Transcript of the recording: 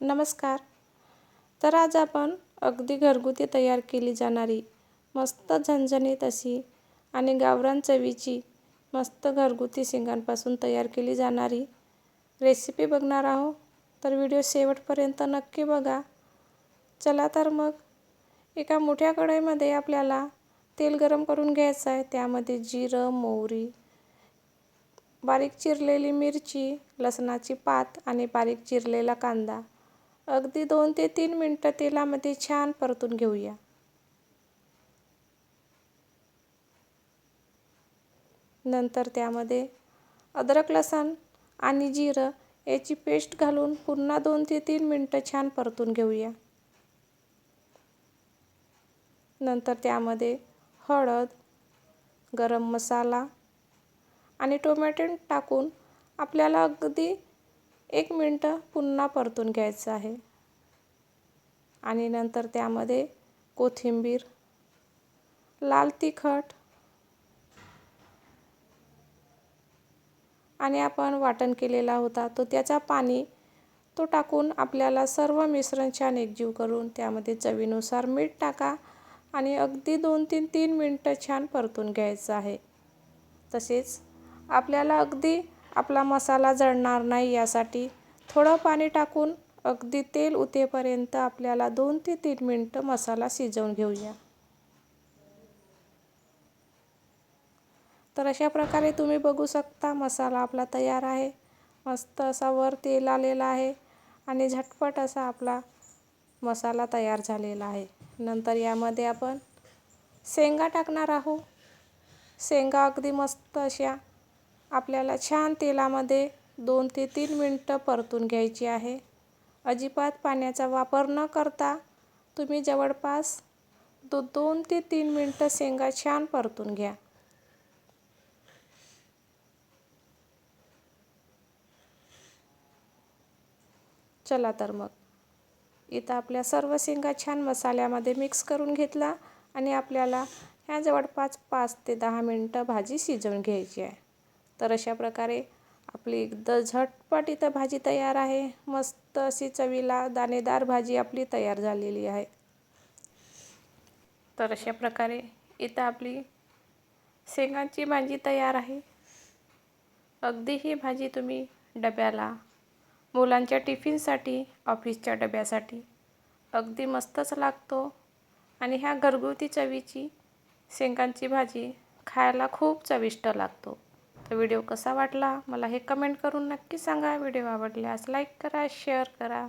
नमस्कार. तर आज आपण अगदी घरगुती तयार केली जाणारी मस्त झणझणीत अशी आणि गावरान चवीची मस्त घरगुती शेंगांपासून तयार केली जाणारी रेसिपी बघणार आहोत. तर व्हिडिओ शेवटपर्यंत नक्की बघा. चला तर मग एका मोठ्या कढईमध्ये आपल्याला तेल गरम करून घ्यायचं आहे. त्यामध्ये जिरं मोहरी बारीक चिरलेली मिरची लसणाची पात आणि बारीक चिरलेला कांदा अगदी दोन ते तीन मिनटं तेलामध्ये छान परतून घेऊया. नंतर त्यामध्ये अद्रक लसण आणि जिरं याची पेस्ट घालून पुन्हा दोन ते तीन मिनटं छान परतून घेऊया. नंतर त्यामध्ये हळद गरम मसाला आणि टोमॅटो टाकून आपल्याला अगदी एक मिनटं पुन्हा परतून घ्यायचं आहे. आणि नंतर त्यामध्ये कोथिंबीर लाल तिखट आणि आपण वाटण केलेला होता तो त्याचा पाणी तो टाकून आपल्याला सर्व मिश्रण छान एकजीव करून त्यामध्ये चवीनुसार मीठ टाका आणि अगदी दोन तीन तीन मिनटं छान परतून घ्यायचं आहे. तसेच आपल्याला अगदी आपला मसाला जळणार नाही यासाठी थोडं पाणी टाकून अगदी तेल उतेपर्यंत आपल्याला दोन ते तीन मिनटं मसाला शिजवून घेऊया. तर अशा प्रकारे तुम्ही बघू शकता मसाला आपला तयार आहे. मस्त असा वर तेल आलेला आहे आणि झटपट असा आपला मसाला तयार झालेला आहे. नंतर यामध्ये आपण शेंगा टाकणार आहोत. शेंगा अगदी मस्त अशा आपल्याला छान तेलामध्ये दोन ते तीन मिनटं परतून घ्यायची आहे. अजिबात पाण्याचा वापर न करता तुम्ही जवळपास दो दोन ते तीन मिनटं शेंगा छान परतून घ्या. चला तर मग. इथं आपल्या सर्व शेंगा छान मसाल्यामध्ये मिक्स करून घेतला आणि आपल्याला ह्या जवळपास पाच ते दहा मिनटं भाजी शिजवून घ्यायची आहे. तर अशा प्रकारे आपली एकदम झटपट इथं भाजी तयार आहे. मस्त अशी चवीला दाणेदार भाजी आपली तयार झालेली आहे. तर अशा प्रकारे इथं आपली शेंगांची भाजी तयार आहे. अगदी ही भाजी तुम्ही डब्याला मुलांच्या टिफिनसाठी ऑफिसच्या डब्यासाठी अगदी मस्तच लागतो. आणि ह्या घरगुती चवीची शेंगांची भाजी खायला खूप चविष्ट लागतो. तर व्हिडिओ कसा वाटला? मला हे कमेंट करून नक्की सांगा. व्हिडिओ आवडल्यास लाईक करा शेअर करा.